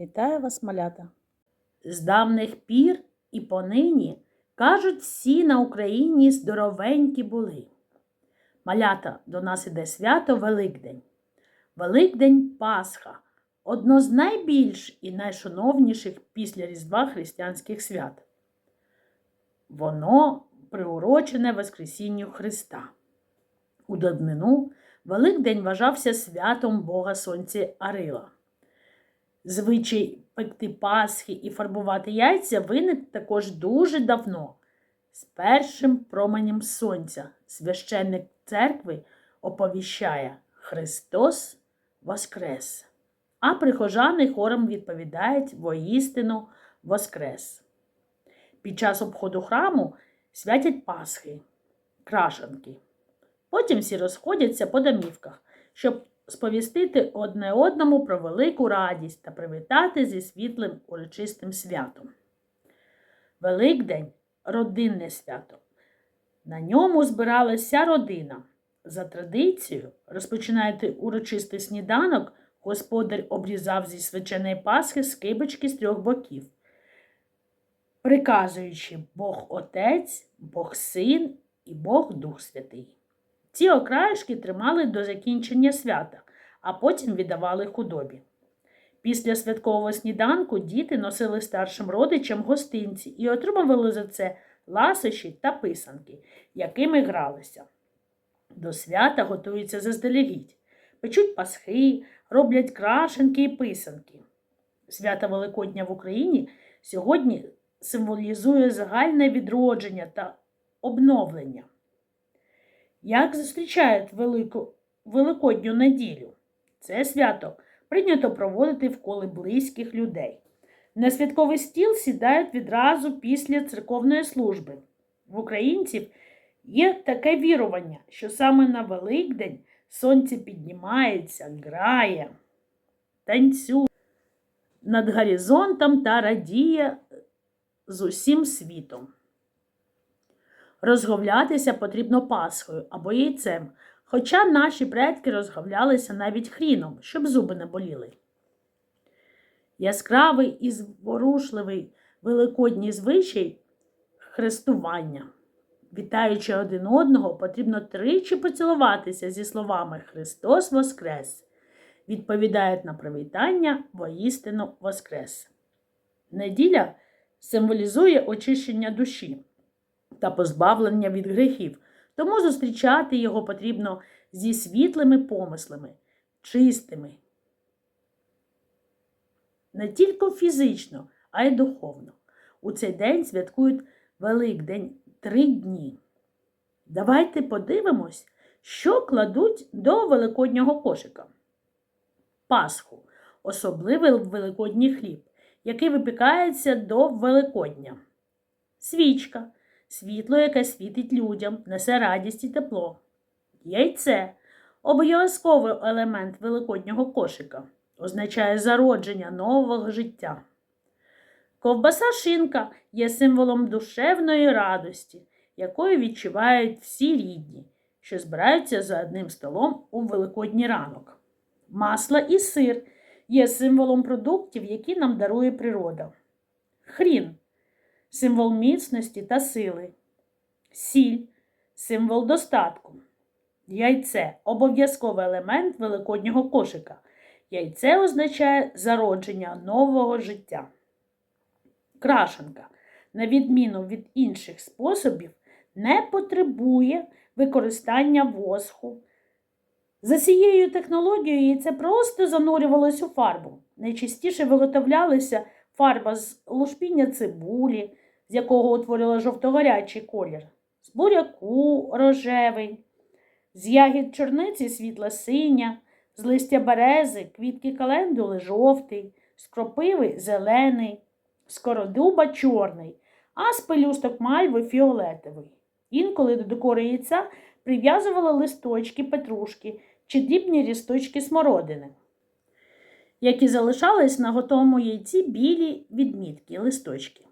Вітаю вас, малята! З давних пір і понині, кажуть, всі на Україні здоровенькі були. Малята, до нас іде свято Великдень. Великдень Пасха одно з найбільш і найшановніших після Різдва християнських свят. Воно приурочене Воскресінню Христа. У давнину Великдень вважався святом Бога Сонця Арила. Звичай пекти пасхи і фарбувати яйця виник також дуже давно. З першим променем сонця священник церкви оповіщає Христос Воскрес, а прихожани хором відповідають воістину Воскрес. Під час обходу храму святять Пасхи, крашанки. Потім всі розходяться по домівках, щоб сповістити одне одному про велику радість та привітати зі світлим урочистим святом. Великдень родинне свято. На ньому збиралася родина. За традицією, розпочинаєте урочистий сніданок, господар обрізав зі свяченої Пасхи скибочки з трьох боків, приказуючи Бог Отець, Бог Син і Бог Дух Святий. Ці окраїшки тримали до закінчення свята, а потім віддавали худобі. Після святкового сніданку діти носили старшим родичам гостинці і отримували за це ласощі та писанки, якими гралися. До свята готуються заздалегідь, печуть пасхи, роблять крашенки і писанки. Свято Великодня в Україні сьогодні символізує загальне відродження та обновлення. Як зустрічають Велику, Великодню неділю? Це свято прийнято проводити в колі близьких людей. На святковий стіл сідають відразу після церковної служби. В українців є таке вірування, що саме на Великдень сонце піднімається, грає, танцює над горизонтом та радіє з усім світом. Розговлятися потрібно пасхою або яйцем, хоча наші предки розговлялися навіть хріном, щоб зуби не боліли. Яскравий і зворушливий великодній звичай хрестування. Вітаючи один одного, потрібно тричі поцілуватися зі словами Христос Воскрес. Відповідають на привітання воістину Воскрес. Неділя символізує очищення душі та позбавлення від гріхів, тому зустрічати його потрібно зі світлими помислами, чистими. Не тільки фізично, а й духовно. У цей день святкують Великдень три дні. Давайте подивимось, що кладуть до великоднього кошика. Пасху особливий великодній хліб, який випікається до Великодня. Свічка світло, яке світить людям, несе радість і тепло. Яйце обов'язковий елемент великоднього кошика, означає зародження нового життя. Ковбаса шинка є символом душевної радості, якою відчувають всі рідні, що збираються за одним столом у великодній ранок. Масло і сир є символом продуктів, які нам дарує природа. Хрін символ міцності та сили. Сіль символ достатку. Яйце обов'язковий елемент великоднього кошика. Яйце означає зародження нового життя. Крашенка, на відміну від інших способів, не потребує використання воску. За цією технологією яйце просто занурювалось у фарбу. Найчастіше виготовлялися фарба з лушпіння цибулі, з якого утворила жовто-гарячий колір, з буряку рожевий, з ягід чорниці світла синя, з листя берези, квітки календули жовтий, з кропиви зелений, з кородуба чорний, а з пелюсток мальви фіолетовий. Інколи до декору яйця прив'язували листочки петрушки чи дрібні рісточки смородини які залишались на готовому яйці білі відмітки, листочки.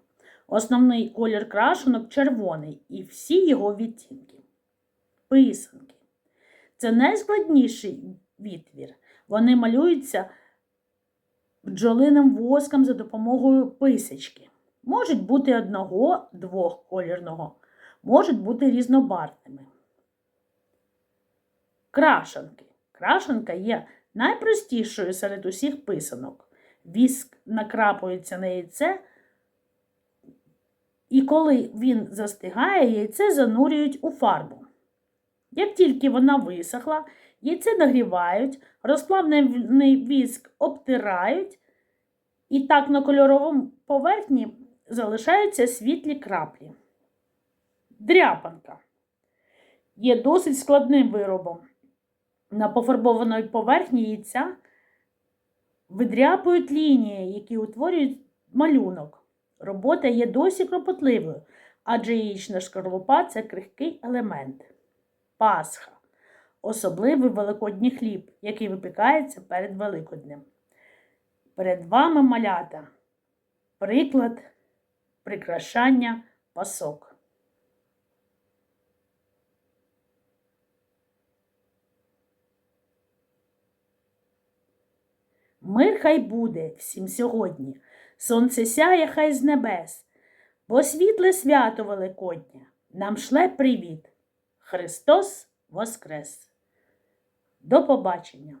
Основний колір крашенок червоний і всі його відтінки. Писанки. Це найскладніший відтвір. Вони малюються бджолиним воском за допомогою писочки. Можуть бути одного, двохколірного, можуть бути різнобарвними. Крашанки. Крашанка є найпростішою серед усіх писанок. Віск накрапується на яйце, і коли він застигає, яйце занурюють у фарбу. Як тільки вона висохла, яйце нагрівають, розплавлений віск обтирають, і так на кольоровому поверхні залишаються світлі краплі. Дряпанка є досить складним виробом. На пофарбованій поверхні яйця видряпують лінії, які утворюють малюнок. Робота є досі кропотливою, адже яєчна шкарлупа це крихкий елемент. Пасха особливий великодній хліб, який випікається перед Великоднем. Перед вами малята приклад прикрашання пасок. Мир хай буде всім сьогодні, сонце сяє хай з небес, бо світле свято Великодня нам шле привіт. Христос Воскрес! До побачення!